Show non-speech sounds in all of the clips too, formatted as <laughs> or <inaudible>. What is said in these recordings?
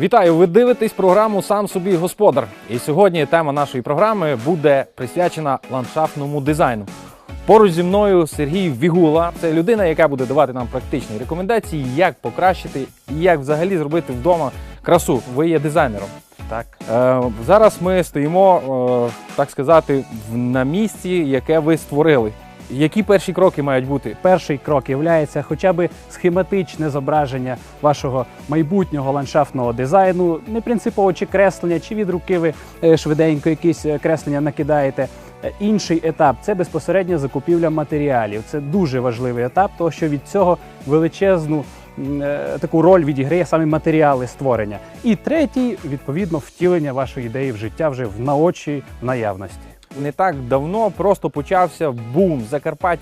Вітаю! Ви дивитесь програму Сам собі господар. І сьогодні тема нашої програми буде присвячена ландшафтному дизайну. Поруч зі мною Сергій Вігула. Це людина, яка буде давати нам практичні рекомендації, як покращити і як взагалі зробити вдома красу. Ви є дизайнером. Так. Е, зараз ми стоїмо, е, так сказати, на місці, яке ви створили. Які перші кроки мають бути? Перший крок є хоча б схематичне зображення вашого майбутнього ландшафтного дизайну, не принципово чи креслення, чи від руки ви е, швиденько якісь е, креслення накидаєте. Е, Інший етап це безпосередньо закупівля матеріалів. Це дуже важливий етап, тому що від цього величезну таку роль відіграє саме матеріали створення. І третій, відповідно, втілення вашої ідеї в життя вже в наочі в наявності. Не так давно просто почався бум в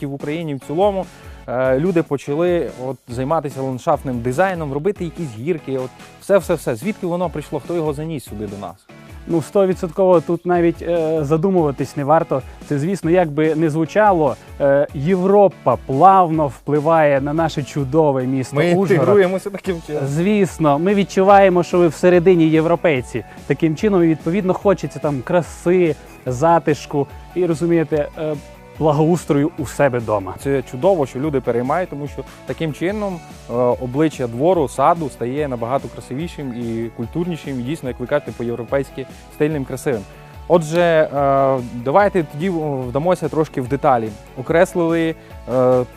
в Україні в цілому. Е, Люди почали от, займатися ландшафтним дизайном, робити якісь гірки. От все, все, все. Звідки воно прийшло? Хто його заніс сюди до нас? Ну, стовідсотково тут навіть е, задумуватись не варто. Це, звісно, як би не звучало, е, Європа плавно впливає на наше чудове місто Ми Ужгород. інтегруємося таким чином. Звісно, ми відчуваємо, що ви всередині європейці. Таким чином, і, відповідно, хочеться там краси, затишку і розумієте, е, благоустрою у себе вдома. Це чудово, що люди переймають, тому що таким чином е, обличчя двору, саду стає набагато красивішим і культурнішим, і дійсно, як ви кажете, по-європейськи стильним, красивим. Отже, е, давайте тоді вдамося трошки в деталі. Окреслили,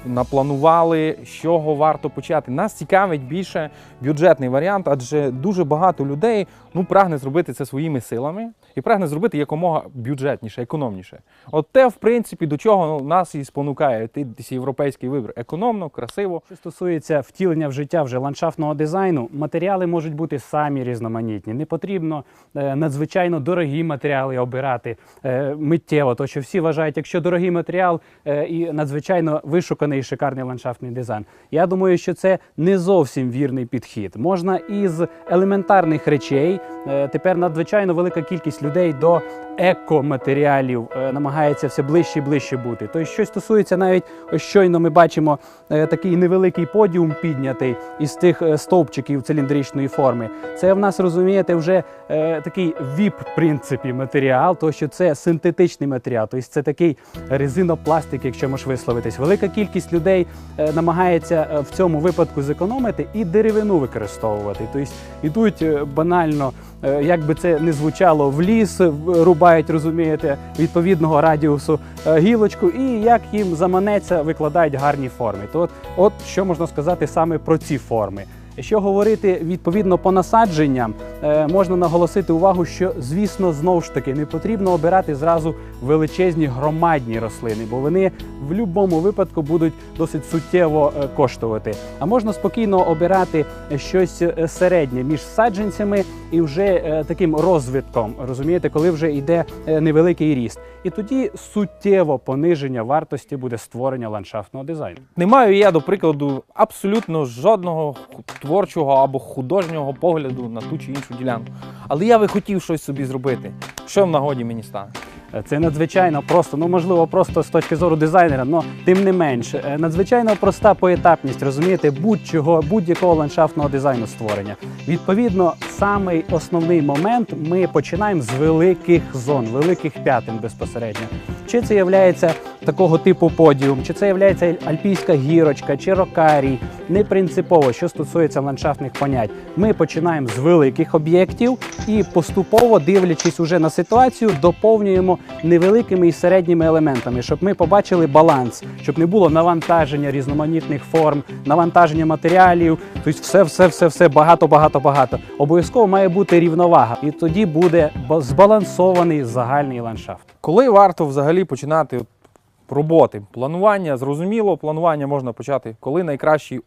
напланували, з чого варто почати. Нас цікавить більше бюджетний варіант, адже дуже багато людей ну, прагне зробити це своїми силами і прагне зробити якомога бюджетніше, економніше. От те, в принципі, до чого ну, нас і спонукає європейський вибір. Економно, красиво. Що стосується втілення в життя вже ландшафтного дизайну, матеріали можуть бути самі різноманітні. Не потрібно е, надзвичайно дорогі матеріали обирати е, миттєво, то що всі вважають, якщо дорогий матеріал е, і надзвичайно вишуканий і шикарний ландшафтний дизайн. Я думаю, що це не зовсім вірний підхід. Можна із елементарних речей. е, Тепер надзвичайно велика кількість людей до екоматеріалів е, намагається все ближче і ближче бути. Тобто, що стосується навіть щойно ми бачимо е, такий невеликий подіум піднятий із тих стовпчиків циліндричної форми. Це в нас розумієте вже такий віп принципі матеріал, тому що це синтетичний матеріал, тобто це такий резинопластик, якщо можеш висловитись. Велика кількість людей е, намагається е, в цьому випадку зекономити і деревину використовувати. Тобто йдуть е, банально, як би це не звучало, в ліс рубають, розумієте, відповідного радіусу гілочку, і як їм заманеться, викладають гарні форми. То от, от що можна сказати саме про ці форми. Якщо говорити відповідно по насадженням, е, можна наголосити увагу, що звісно знову ж таки не потрібно обирати зразу величезні громадні рослини, бо вони в будь-якому випадку будуть досить суттєво е, коштувати. А можна спокійно обирати щось е, середнє між саджанцями і вже таким розвитком, розумієте, коли вже йде невеликий ріст. І тоді суттєво пониження вартості буде створення ландшафтного дизайну. Не маю я, до прикладу, абсолютно жодного творчого або художнього погляду на ту чи іншу ділянку. Але я би хотів щось собі зробити. Що в нагоді мені стане? Це надзвичайно просто, ну можливо, просто з точки зору дизайнера, але тим не менш, е, надзвичайно проста поетапність, розумієте, будь-чого, будь-якого ландшафтного дизайну створення. Відповідно, самий основний момент ми починаємо з великих зон, великих п'ятин безпосередньо. Чи це є такого типу подіум, чи це є альпійська гірочка, чи рокарій. Не принципово, що стосується ландшафтних понять. Ми починаємо з великих об'єктів і поступово, дивлячись уже на ситуацію, доповнюємо невеликими і середніми елементами, щоб ми побачили баланс, щоб не було навантаження різноманітних форм, навантаження матеріалів. Тобто, все, все, все, все багато, багато, багато. Обов'язково має бути рівновага, і тоді буде збалансований загальний ландшафт. Коли варто взагалі починати роботи? Планування, зрозуміло, планування можна почати, коли найкращий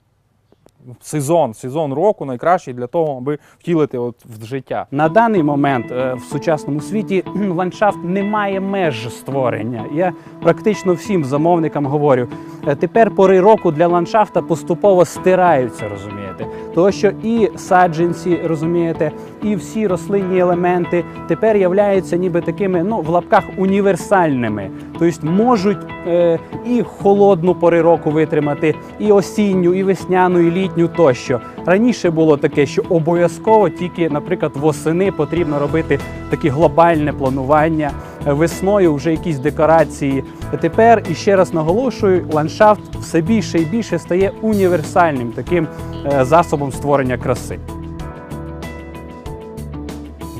сезон, сезон року найкращий для того, аби втілити от в життя. На даний момент е, в сучасному світі ландшафт не має меж створення. Я практично всім замовникам говорю. е, Тепер пори року для ландшафта поступово стираються, розумієте. Розумієте? Тому що і саджанці, розумієте, і всі рослинні елементи тепер являються ніби такими, ну в лапках універсальними. Тобто можуть е, і холодну пори року витримати, і осінню, і весняну, і літню тощо. Раніше було таке, що обов'язково тільки, наприклад, восени потрібно робити таке глобальне планування. Весною вже якісь декорації. Тепер і ще раз наголошую, ландшафт все більше і більше стає універсальним таким е, засобом створення краси.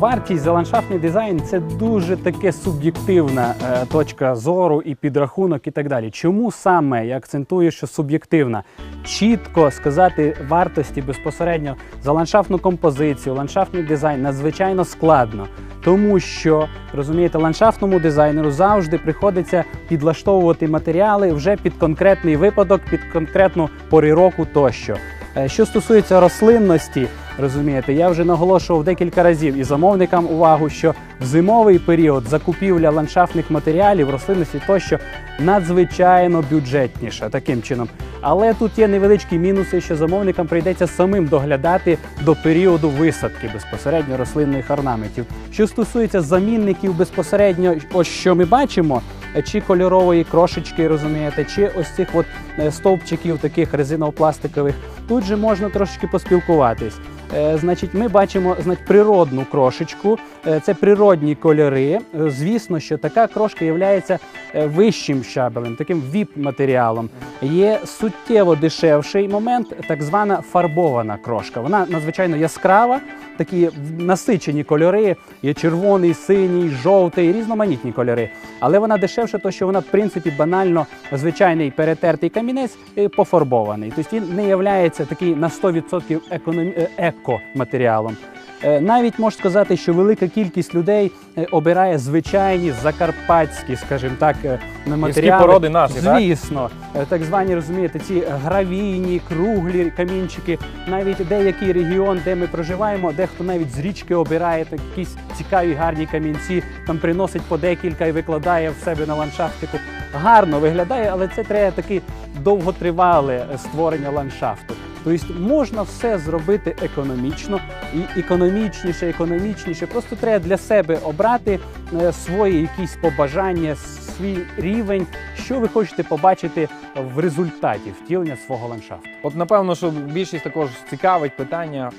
Вартість за ландшафтний дизайн це дуже таке суб'єктивна е, точка зору і підрахунок, і так далі. Чому саме я акцентую, що суб'єктивна? Чітко сказати вартості безпосередньо за ландшафтну композицію, ландшафтний дизайн надзвичайно складно. Тому що розумієте, ландшафтному дизайнеру завжди приходиться підлаштовувати матеріали вже під конкретний випадок, під конкретну пори року тощо. Е, Що стосується рослинності, розумієте, я вже наголошував декілька разів і замовникам увагу, що в зимовий період закупівля ландшафтних матеріалів, рослинності тощо надзвичайно бюджетніша таким чином. Але тут є невеличкі мінуси, що замовникам прийдеться самим доглядати до періоду висадки безпосередньо рослинних орнаментів. Що стосується замінників безпосередньо, ось що ми бачимо, е, чи кольорової крошечки, розумієте, чи ось цих от е, стовпчиків таких резиново-пластикових, тут же можна трошечки поспілкуватись. Е, Значить, ми бачимо значить, природну крошечку, Е, це природні кольори. Е, Звісно, що така крошка є вищим щабелем, таким віп-матеріалом. Є суттєво дешевший момент, так звана фарбована крошка. Вона надзвичайно яскрава, такі насичені кольори, є червоний, синій, жовтий, різноманітні кольори. Але вона дешевша, то що вона, в принципі, банально звичайний перетертий камінець пофарбований. Тобто він не є такий на 100% економі... еко-матеріалом. Е, Навіть можу сказати, що велика кількість людей е, обирає звичайні закарпатські, скажімо так, е, матеріали. породи наші. Звісно, Е, так звані розумієте, ці гравійні, круглі камінчики. Навіть деякий регіон, де ми проживаємо, дехто навіть з річки обирає так, якісь цікаві гарні камінці, там приносить по декілька і викладає в себе на ландшафтику. Гарно виглядає, але це треба таке довготривале створення ландшафту. Тобто можна все зробити економічно і економічніше, економічніше. Просто треба для себе обрати е, свої якісь побажання, свій рівень, що ви хочете побачити в результаті втілення свого ландшафту. От напевно, що більшість також цікавить питання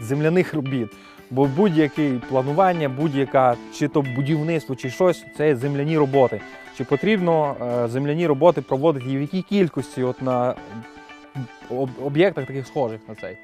земляних робіт. Бо будь-яке планування, будь-яка чи то будівництво, чи щось, це земляні роботи. Чи потрібно е, земляні роботи проводити в якій кількості от на об'єктах таких схожих на цей?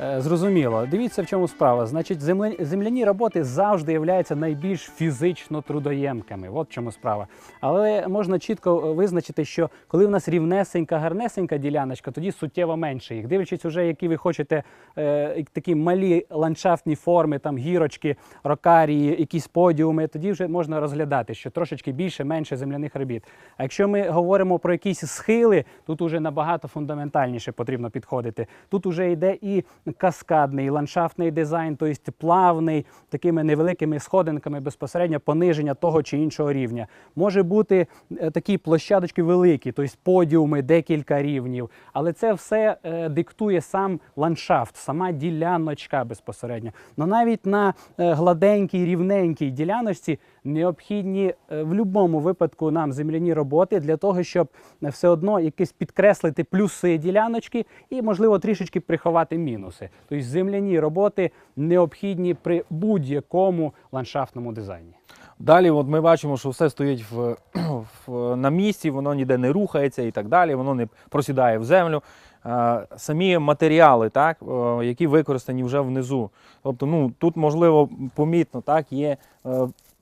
Е, Зрозуміло. Дивіться, в чому справа. Значить, земля- земляні роботи завжди являються найбільш фізично трудоємкими. От в чому справа. Але можна чітко е, визначити, що коли в нас рівнесенька, гарнесенька діляночка, тоді суттєво менше їх. Дивлячись, уже які ви хочете е, такі малі ландшафтні форми, там гірочки, рокарії, якісь подіуми, тоді вже можна розглядати, що трошечки більше, менше земляних робіт. А якщо ми говоримо про якісь схили, тут уже набагато фундаментальніше потрібно підходити. Тут уже йде і каскадний, ландшафтний дизайн, тобто плавний, такими невеликими сходинками безпосередньо пониження того чи іншого рівня. Може бути е, такі площадочки великі, тобто подіуми, декілька рівнів. Але це все е, диктує сам ландшафт, сама діляночка безпосередньо. Но навіть на е, гладенькій, рівненькій діляночці необхідні е, в будь-якому випадку нам земляні роботи для того, щоб е, все одно якісь підкреслити плюси діляночки і, можливо, трішечки приховати мінуси. Тобто земляні роботи необхідні при будь-якому ландшафтному дизайні. Далі, от ми бачимо, що все стоїть в, <clears throat> в, на місці, воно ніде не рухається і так далі, воно не просідає в землю. Е, самі матеріали, так, які використані вже внизу. Тобто, ну, тут, можливо, помітно, так, є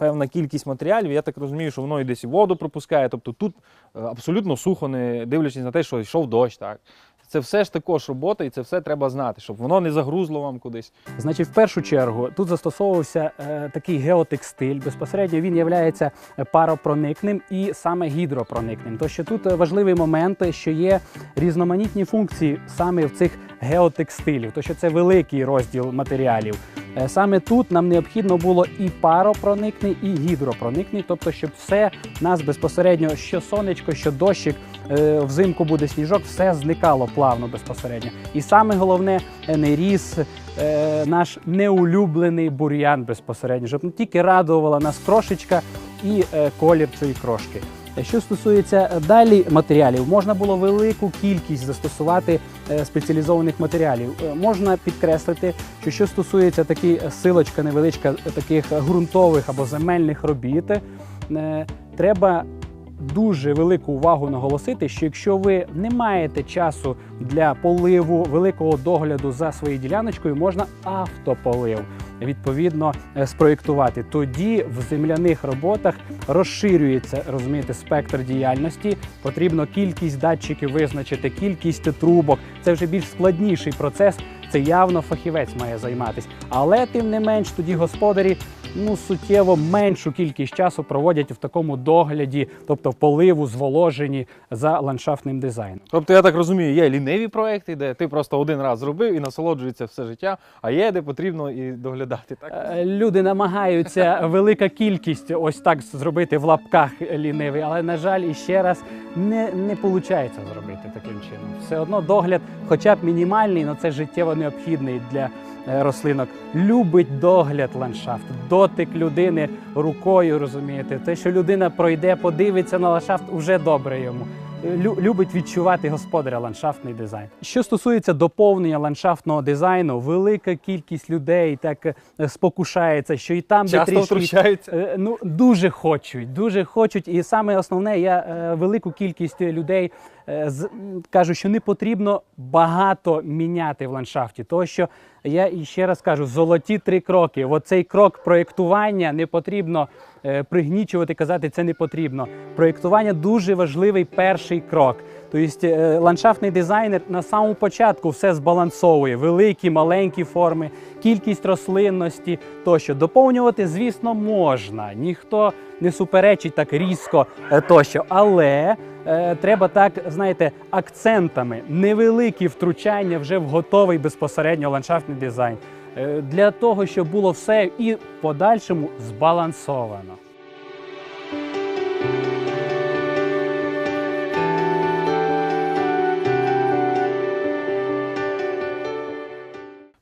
певна кількість матеріалів. Я так розумію, що воно і десь воду пропускає. Тобто тут е, абсолютно сухо, не дивлячись на те, що йшов дощ. Так. Це все ж також робота, і це все треба знати, щоб воно не загрузло вам кудись. Значить, в першу чергу тут застосовувався е, такий геотекстиль. Безпосередньо він є паропроникним і саме гідропроникним. То що тут е, важливий момент, що є різноманітні функції саме в цих геотекстилів, то що це великий розділ матеріалів. Е, Саме тут нам необхідно було і паропроникний, і гідропроникний, тобто, щоб все нас безпосередньо, що сонечко, що дощик, е, взимку буде сніжок, все зникало плавно безпосередньо. І саме головне е, не ріс наш неулюблений бур'ян безпосередньо, щоб не тільки радувала нас крошечка і колір цієї крошки. Що стосується далі матеріалів, можна було велику кількість застосувати е, спеціалізованих матеріалів. Е, Можна підкреслити, що що стосується такі е, силочка невеличка таких ґрунтових або земельних робіт, треба дуже велику увагу наголосити, що якщо ви не маєте часу для поливу, великого догляду за своєю діляночкою, можна автополив відповідно е, спроєктувати. Тоді в земляних роботах розширюється розумієте, спектр діяльності. Потрібно кількість датчиків визначити, кількість трубок. Це вже більш складніший процес. Це явно фахівець має займатися. Але тим не менш, тоді господарі ну суттєво меншу кількість часу проводять в такому догляді, тобто в поливу, зволоженні за ландшафтним дизайном. Тобто, я так розумію, є ліниві проекти, де ти просто один раз зробив і насолоджується все життя, а є, де потрібно і доглядати. Так? Е, Люди намагаються <laughs> велика кількість ось так зробити в лапках лінивий, але на жаль, іще раз не, не виходить зробити таким чином. Все одно догляд, хоча б мінімальний, але це життєво необхідний для рослинок. Любить догляд ландшафт, дотик людини рукою, розумієте. Те, що людина пройде, подивиться на ландшафт, вже добре йому. Лю- любить відчувати господаря ландшафтний дизайн. Що стосується доповнення ландшафтного дизайну, велика кількість людей так е, спокушається, що і там, де Часто трішки втручаються. Е, Ну дуже хочуть, дуже хочуть. І саме основне, я е, велику кількість людей е, кажу, що не потрібно багато міняти в ландшафті. Тому що я і ще раз кажу, золоті три кроки. Оцей крок проєктування не потрібно е, пригнічувати, казати, це не потрібно. Проєктування дуже важливий перший крок. Тобто ландшафтний дизайнер на самому початку все збалансовує: великі, маленькі форми, кількість рослинності тощо. Доповнювати, звісно, можна. Ніхто не суперечить так різко е, тощо. Але е, треба так, знаєте, акцентами, невеликі втручання вже в готовий безпосередньо ландшафтний дизайн. Е, для того, щоб було все і в подальшому збалансовано.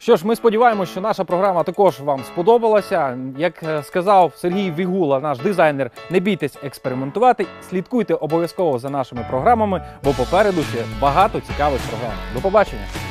Що ж, ми сподіваємося, що наша програма також вам сподобалася. Як е, сказав Сергій Вігула, наш дизайнер, не бійтесь експериментувати, слідкуйте обов'язково за нашими програмами, бо попереду ще багато цікавих програм. До побачення!